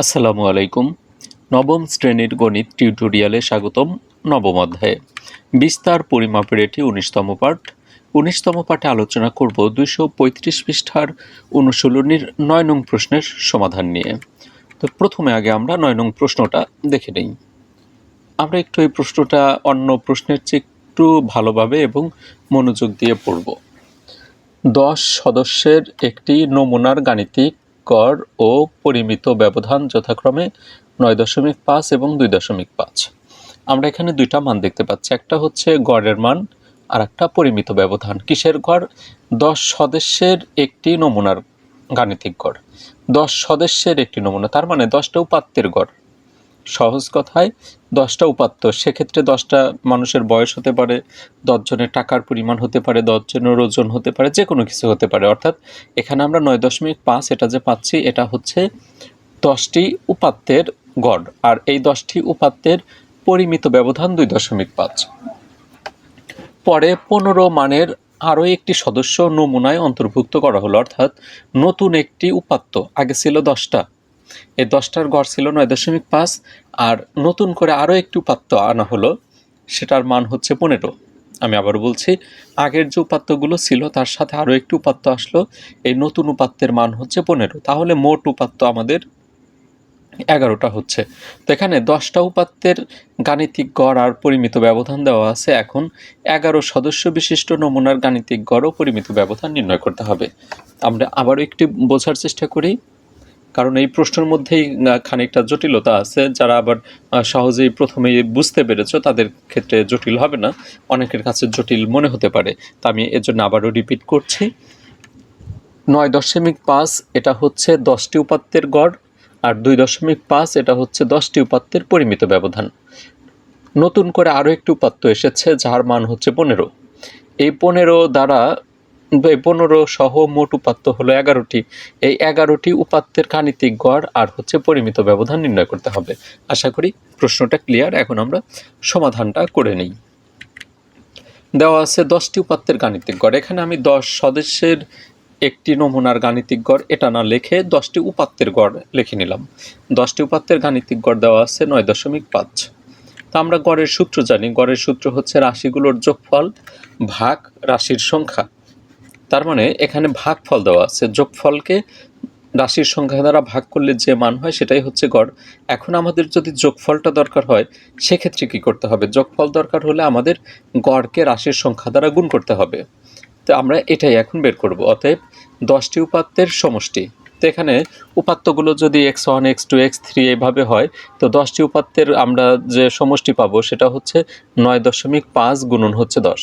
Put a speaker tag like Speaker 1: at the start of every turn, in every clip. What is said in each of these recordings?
Speaker 1: আসসালামু আলাইকুম। নবম শ্রেণির গণিত টিউটোরিয়ালে স্বাগতম নবম অধ্যায়ে। বিস্তার পরিমাপের এটি উনিশতম পাঠ। উনিশতম পাঠে আলোচনা করব দুইশো পঁয়ত্রিশ পৃষ্ঠার অনুশীলনীর নয় নং প্রশ্নের সমাধান নিয়ে। তো প্রথমে আগে আমরা নয় নং প্রশ্নটা দেখে নিই। আমরা একটু এই প্রশ্নটা অন্য প্রশ্নের চেয়ে একটু ভালোভাবে এবং মনোযোগ দিয়ে পড়ব। দশ সদস্যের একটি নমুনার গাণিতিক গড় ও পরিমিত ব্যবধান যথাক্রমে নয় দশমিক পাঁচ এবং দুই দশমিক পাঁচ। আমরা এখানে দুইটা মান দেখতে পাচ্ছি। একটা হচ্ছে গড়ের মান আর একটা পরিমিত ব্যবধান। কিসের গড়? দশ সদস্যের একটি নমুনার গাণিতিক গড়। দশ সদস্যের একটি নমুনা, তার মানে দশটা উপাত্তের গড়। সহজ কথায় দশটা উপাত্ত। সেক্ষেত্রে দশটা মানুষের বয়স হতে পারে, দশজনের টাকার পরিমাণ হতে পারে, দশজনের ওজন হতে পারে যে কোনো কিছু হতে পারে। অর্থাৎ এখানে আমরা নয় দশমিক পাঁচ এটা যে পাচ্ছি, এটা হচ্ছে দশটি উপাত্তের গড়। আর এই দশটি উপাত্তের পরিমিত ব্যবধান দুই দশমিক পাঁচ। পরে পনেরো মানের আরও একটি সদস্য নমুনায় অন্তর্ভুক্ত করা হলো। অর্থাৎ নতুন একটি উপাত্ত। আগে ছিল দশটা। এই দশটার গড় ছিল নয় দশমিক পাঁচ, আর নতুন করে আরও একটি উপাত্ত আনা হলো, সেটার মান হচ্ছে পনেরো। আমি আবার বলছি, আগের যে উপাত্তগুলো ছিল, তার সাথে আরও একটি উপাত্ত আসলো, এই নতুন উপাত্তের মান হচ্ছে পনেরো। তাহলে মোট উপাত্ত আমাদের এগারোটা হচ্ছে। তো এখানে দশটা উপাত্তের গাণিতিক গড় আর পরিমিত ব্যবধান দেওয়া আছে। এখন এগারো সদস্য বিশিষ্ট নমুনার গাণিতিক গড় ও পরিমিত ব্যবধান নির্ণয় করতে হবে। আমরা আবারও একটি বোঝার চেষ্টা করি। কারণ এই প্রশ্নের মধ্যেই খানিকটা জটিলতা আছে। যারা আবার সহজেই প্রথমেই বুঝতে পেরেছ, তাদের ক্ষেত্রে জটিল হবে না। অনেকের কাছে জটিল মনে হতে পারে। তা আমি এর জন্য আবারও রিপিট করছি। নয় দশমিক পাঁচ, এটা হচ্ছে দশটি উপাত্তের গড়। আর দুই দশমিক পাঁচ, এটা হচ্ছে দশটি উপাত্তের পরিমিত ব্যবধান। নতুন করে আরও একটি উপাত্ত এসেছে, যার মান হচ্ছে পনেরো। এই পনেরো দ্বারা পনেরো সহ মোট উপাত্ত হলো এগারোটি। এই এগারোটি উপাত্তের গাণিতিক গড় আর হচ্ছে পরিমিত ব্যবধান নির্ণয় করতে হবে। আশা করি প্রশ্নটা ক্লিয়ার এখন আমরা সমাধানটা করে নিই। দেওয়া আছে দশটি উপাত্তের গাণিতিক গড়। এখানে আমি দশ সদস্যের একটি নমুনার গাণিতিক গড়, এটা না লিখে দশটি উপাত্তের গড় লিখে নিলাম। দশটি উপাত্তের গাণিতিক গড় দেওয়া আছে নয় দশমিক পাঁচ। তা আমরা গড়ের সূত্র জানি। গড়ের সূত্র হচ্ছে রাশিগুলোর যোগফল ভাগ রাশির সংখ্যা। তার মানে এখানে ভাগফল দেওয়া আছে। যোগফলকে রাশির সংখ্যা দ্বারা ভাগ করলে যে মান হয় সেটাই হচ্ছে গড়। এখন আমাদের যদি যোগফলটা দরকার হয়, সেক্ষেত্রে কি করতে হবে? যোগফল দরকার হলে আমাদের গড়কে রাশির সংখ্যা দ্বারা গুণ করতে হবে। তো আমরা এটাই এখন বের করব। অতএব দশটি উপাত্তের সমষ্টি। তো এখানে উপাত্তগুলো যদি x one, x two, x three এভাবে হয়, তো দশটি উপাত্তের আমরা যে সমষ্টি পাবো সেটা হচ্ছে নয় দশমিক পাঁচ গুণন হচ্ছে দশ।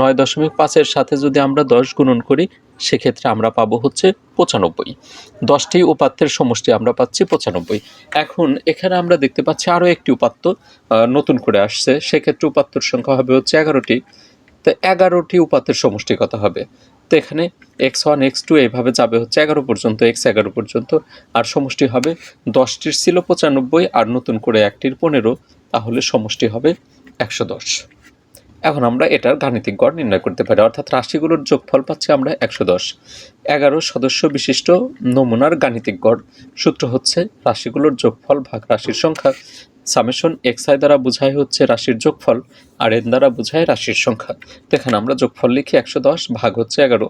Speaker 1: নয় দশমিক পাঁচের সাথে যদি আমরা দশ গুণন করি, সেক্ষেত্রে আমরা পাবো হচ্ছে পঁচানব্বই। দশটি উপাত্তের সমষ্টি আমরা পাচ্ছি পঁচানব্বই। এখন এখানে আমরা দেখতে পাচ্ছি আরও একটি উপাত্ত নতুন করে আসছে। সেক্ষেত্রে উপাত্তর সংখ্যা হবে হচ্ছে এগারোটি। তো এগারোটি উপাত্তের সমষ্টি কত হবে? তো এখানে এক্স ওয়ান, এক্স টু এইভাবে যাবে হচ্ছে এগারো পর্যন্ত, এক্স এগারো পর্যন্ত। আর সমষ্টি হবে দশটির ছিল পঁচানব্বই, আর নতুন করে একটির পনেরো, তাহলে সমষ্টি হবে একশো দশ। এখন আমরা এটার গাণিতিক গড় নির্ণয় করতে পারি। অর্থাৎ রাশিগুলোর যোগফল পাচ্ছি আমরা একশো দশ। এগারো সদস্য বিশিষ্ট নমুনার গাণিতিক গড়। সূত্র হচ্ছে রাশিগুলোর যোগফল ভাগ রাশির সংখ্যা সামেশন এক্স আই দ্বারা বোঝায় হচ্ছে রাশির যোগফল আর এন দ্বারা বোঝায় রাশির সংখ্যা। তো এখানে আমরা যোগফল লিখি একশো দশ ভাগ হচ্ছে এগারো।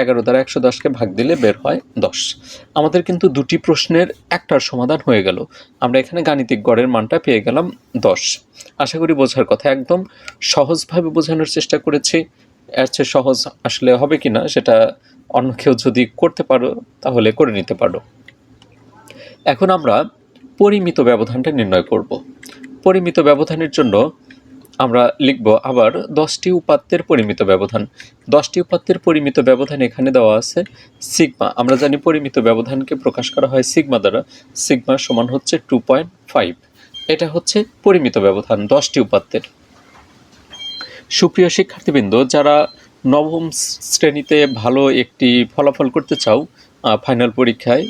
Speaker 1: এগারো দ্বারা একশো দশকে ভাগ দিলে বের হয় দশ। আমাদের কিন্তু দুটি প্রশ্নের একটার সমাধান হয়ে গেল। আমরা এখানে গাণিতিক গড়ের মানটা পেয়ে গেলাম দশ। আশা করি বোঝার কথা। একদম সহজভাবে বোঝানোর চেষ্টা করেছি। এর চেয়ে সহজ আসলে হবে কি না সেটা অন্য কেউ যদি করতে পারো, তাহলে করে নিতে পারো। এখন আমরা পরিমিত ব্যবধানটা নির্ণয় করব। পরিমিত ব্যবধানের জন্য আমরা লিখব আবার দশটি উপাত্তের পরিমিত ব্যবধান। দশটি উপাত্তের পরিমিত ব্যবধান এখানে দেওয়া আছে সিগমা। আমরা জানি পরিমিত ব্যবধানকে প্রকাশ করা হয় সিগমা দ্বারা। সিগমা সমান হচ্ছে টু পয়েন্ট ফাইভ। এটা হচ্ছে পরিমিত ব্যবধান দশটি উপাত্তের। সুপ্রিয় শিক্ষার্থীবৃন্দ, যারা নবম শ্রেণীতে ভালো একটি ফলাফল করতে চাও ফাইনাল পরীক্ষায়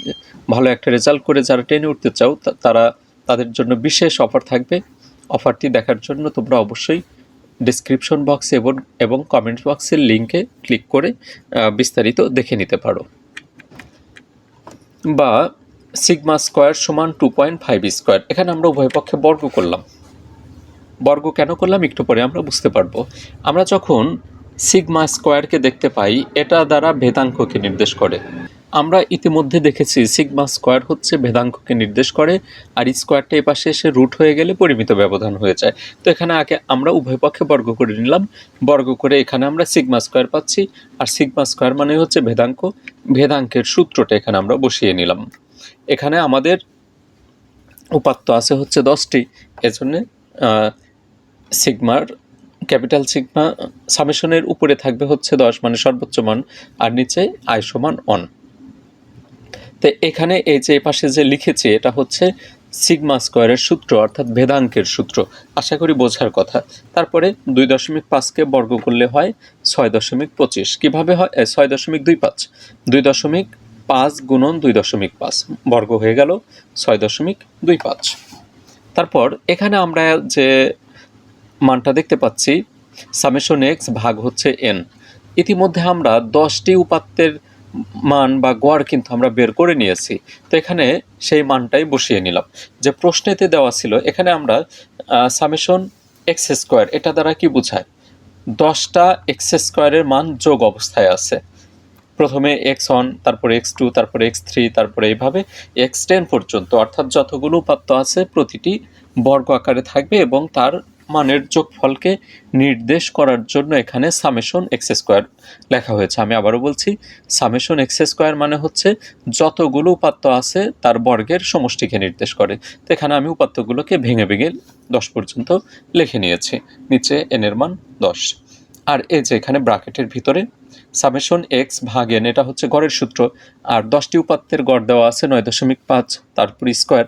Speaker 1: ভালো একটা রেজাল্ট করে যারা টেনে উঠতে চাও তারা তাদের জন্য বিশেষ অফার থাকবে। অফারটি দেখার জন্য তোমরা অবশ্যই ডিসক্রিপশন বক্সে এবং এবং কমেন্ট বক্সের লিঙ্কে ক্লিক করে বিস্তারিত দেখে নিতে পারো। বা সিগমা স্কোয়ার সমান টু পয়েন্ট ফাইভ স্কোয়ার এখানে আমরা উভয় পক্ষে বর্গ করলাম। বর্গ কেন করলাম একটু পরে আমরা বুঝতে পারব। আমরা যখন সিগমা স্কোয়ারকে দেখতে পাই, এটা দ্বারা ভেদাঙ্ককে নির্দেশ করে। আমরা ইতিমধ্যে দেখেছি সিগমা স্কোয়ার হচ্ছে ভেদাঙ্ককে নির্দেশ করে, আর স্কোয়ারটা এ পাশে এসে রুট হয়ে গেলে পরিমিত ব্যবধান হয়ে যায়। তো এখানে আগে আমরা উভয় পক্ষে বর্গ করে নিলাম। বর্গ করে এখানে আমরা সিগমা স্কোয়ার পাচ্ছি, আর সিগমা স্কোয়ার মানে হচ্ছে ভেদাঙ্ক ভেদাঙ্কের সূত্রটা এখানে আমরা বসিয়ে নিলাম। এখানে আমাদের উপাত্ত আছে হচ্ছে দশটি। এজন্যে সিগমার, ক্যাপিটাল সিগমা সামেশনের উপরে থাকবে হচ্ছে দশ মানে সর্বোচ্চ মান, আর নিচে আয় সমান অন তো এখানে এই যে পাশে যে লিখেছি, এটা হচ্ছে সিগমা স্কোয়ারের সূত্র, অর্থাৎ ভেদাঙ্কের সূত্র। আশা করি বোঝার কথা। তারপরে দুই দশমিক পাঁচকে বর্গ করলে হয় ছয় দশমিক পঁচিশ। কীভাবে হয়? ছয় দশমিক দুই পাঁচ। দুই দশমিক পাঁচ গুণন দুই দশমিক পাঁচ। বর্গ হয়ে গেল ছয় দশমিক দুই পাঁচ। তারপর এখানে আমরা যে মানটা দেখতে পাচ্ছি সামেশন এক্স ভাগ হচ্ছে এন ইতিমধ্যে আমরা দশটি উপাত্তের মান বা গড় কিন্তু আমরা বের করে নিয়েছি। তো এখানে সেই মানটাই বসিয়ে নিলাম। যে প্রশ্নেতে দেওয়া ছিল, এখানে আমরা সামেশন এক্স স্কোয়ার এটা দ্বারা কি বোঝায়? দশটা এক্স স্কোয়ারের মান যোগ অবস্থায় আছে। প্রথমে এক্স ওয়ান তারপরে এক্স টু তারপরে এক্স থ্রি তারপরে এইভাবে এক্স টেন পর্যন্ত, অর্থাৎ যতগুলো উপাত্ত আছে প্রতিটি বর্গ আকারে থাকবে এবং তার মানের যোগফলকে নির্দেশ করার জন্য এখানে সামেশন এক্স স্কোয়ার লেখা হয়েছে। আমি আবারও বলছি, সামেশন এক্স স্কোয়ার মানে হচ্ছে যতগুলো উপাত্ত আছে তার বর্গের সমষ্টিকে নির্দেশ করে। তো এখানে আমি উপাত্তগুলোকে ভেঙে ভেঙে দশ পর্যন্ত লিখে নিয়েছি। নিচে এনের মান দশ। আর এই যে এখানে ব্রাকেটের ভিতরে সামেশন এক্স ভাগ এন এটা হচ্ছে গড়ের সূত্র। আর দশটি উপাত্তের গড় দেওয়া আছে নয় দশমিক পাঁচ, তারপর স্কোয়ার।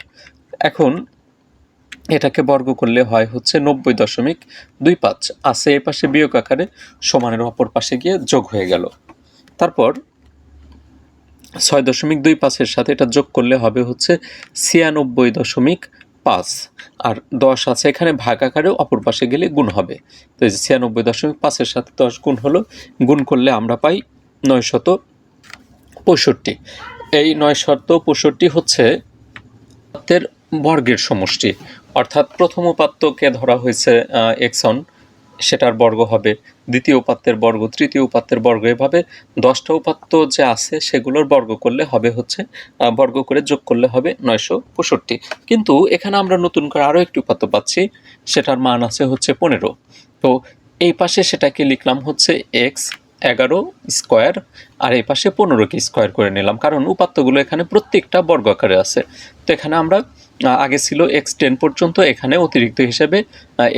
Speaker 1: এখন এটাকে বর্গ করলে হয় হচ্ছে নব্বই দশমিক দুই পাঁচ। আছে এ পাশে বিয়োগ আকারে সমানের অপর পাশে গিয়ে যোগ হয়ে গেল। তারপর ছয় দশমিক দুই পাঁচের সাথে এটা যোগ করলে হবে হচ্ছে ছিয়ানব্বই দশমিক পাঁচ। আর দশ আছে এখানে ভাগ আকারেও অপর পাশে গেলে গুণ হবে। তো এই যে ছিয়ানব্বই দশমিক পাঁচের সাথে দশ গুণ হলো, গুণ করলে আমরা পাই নয় শত পঁয়ষট্টি। এই নয় শত পঁয়ষট্টি হচ্ছে বর্গের সমষ্টি। অর্থাৎ প্রথম উপাত্তকে ধরা হয়েছে এক্সন। সেটার বর্গ হবে দ্বিতীয় উপাত্তের বর্গ, তৃতীয় উপাত্তের বর্গ। এভাবে দশটা উপাত্ত যে আছে সেগুলোর বর্গ করলে হবে হচ্ছে বর্গ করে যোগ করলে হবে নয়শো পঁয়ষট্টি। কিন্তু এখানে আমরা নতুন করে আরও একটি উপাত্ত পাচ্ছি, সেটার মান আছে হচ্ছে পনেরো। তো এই পাশে সেটাকে লিখলাম হচ্ছে এক্স এগারো স্কোয়ার, আর এই পাশে পনেরোকে স্কোয়ার করে নিলাম। কারণ উপাত্তগুলো এখানে প্রত্যেকটা বর্গ আকারে আছে। তো এখানে আমরা আগে ছিল এক্স টেন পর্যন্ত, এখানে অতিরিক্ত হিসেবে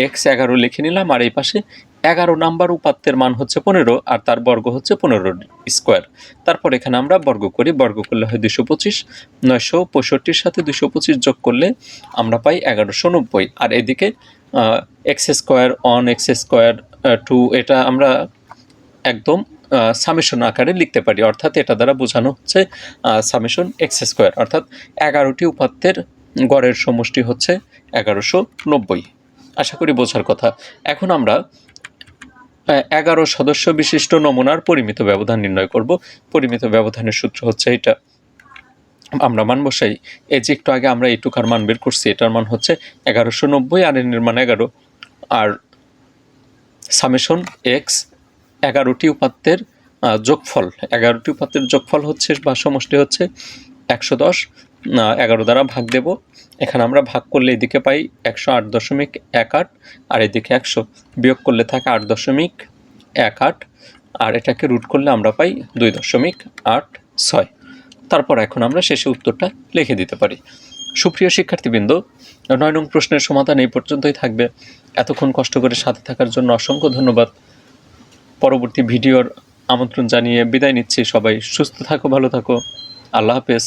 Speaker 1: এক্স এগারো লিখে নিলাম, আর এই পাশে এগারো নাম্বার উপাত্তের মান হচ্ছে পনেরো, আর তার বর্গ হচ্ছে পনেরো স্কোয়ার। তারপর এখানে আমরা বর্গ করি, বর্গ করলে হয় দুশো পঁচিশ, নয়শো পঁয়ষট্টির সাথে দুশো পঁচিশ যোগ করলে আমরা পাই এগারোশো নব্বই। আর এদিকে x square on x square two এটা আমরা একদম সামেশন আকারে লিখতে পারি। অর্থাৎ এটা দ্বারা বোঝানো হচ্ছে সামেশন এক্স স্কোয়ার অর্থাৎ এগারোটি উপাত্তের গড়ের সমষ্টি হচ্ছে এগারোশো নব্বই। আশা করি বোঝার কথা। এখন আমরা এগারো সদস্য বিশিষ্ট নমুনার পরিমিত ব্যবধান নির্ণয় করব। পরিমিত ব্যবধানের সূত্র হচ্ছে এটা। আমরা মান বসাই। এই যে একটু আগে আমরা এইটুকার মান বের করছি, এটার মান হচ্ছে এগারোশো নব্বই, আর এর মান এগারো। আর সামেশন এক্স এগারোটি উপাত্তের যোগফল। এগারোটি উপাত্তের যোগফল হচ্ছে বা সমষ্টি হচ্ছে একশো দশ এগারো দ্বারা ভাগ দেব। এখানে আমরা ভাগ করলে এদিকে পাই একশো আট দশমিক এক আট, আর এদিকে একশো বিয়োগ করলে থাকে আট দশমিক এক আট, আর এটাকে রুট করলে আমরা পাই দুই দশমিক আট ছয়। তারপর এখন আমরা শেষে উত্তরটা লিখে দিতে পারি। সুপ্রিয় শিক্ষার্থীবৃন্দ, নয় নং প্রশ্নের সমাধান এই পর্যন্তই থাকবে। এতক্ষণ কষ্ট করে সাথে থাকার জন্য অসংখ্য ধন্যবাদ। পরবর্তী ভিডিওর আমন্ত্রণ জানিয়ে বিদায় নিচ্ছি সবাই। সুস্থ থাকো ভালো থাকো। আল্লাহ হাফেজ।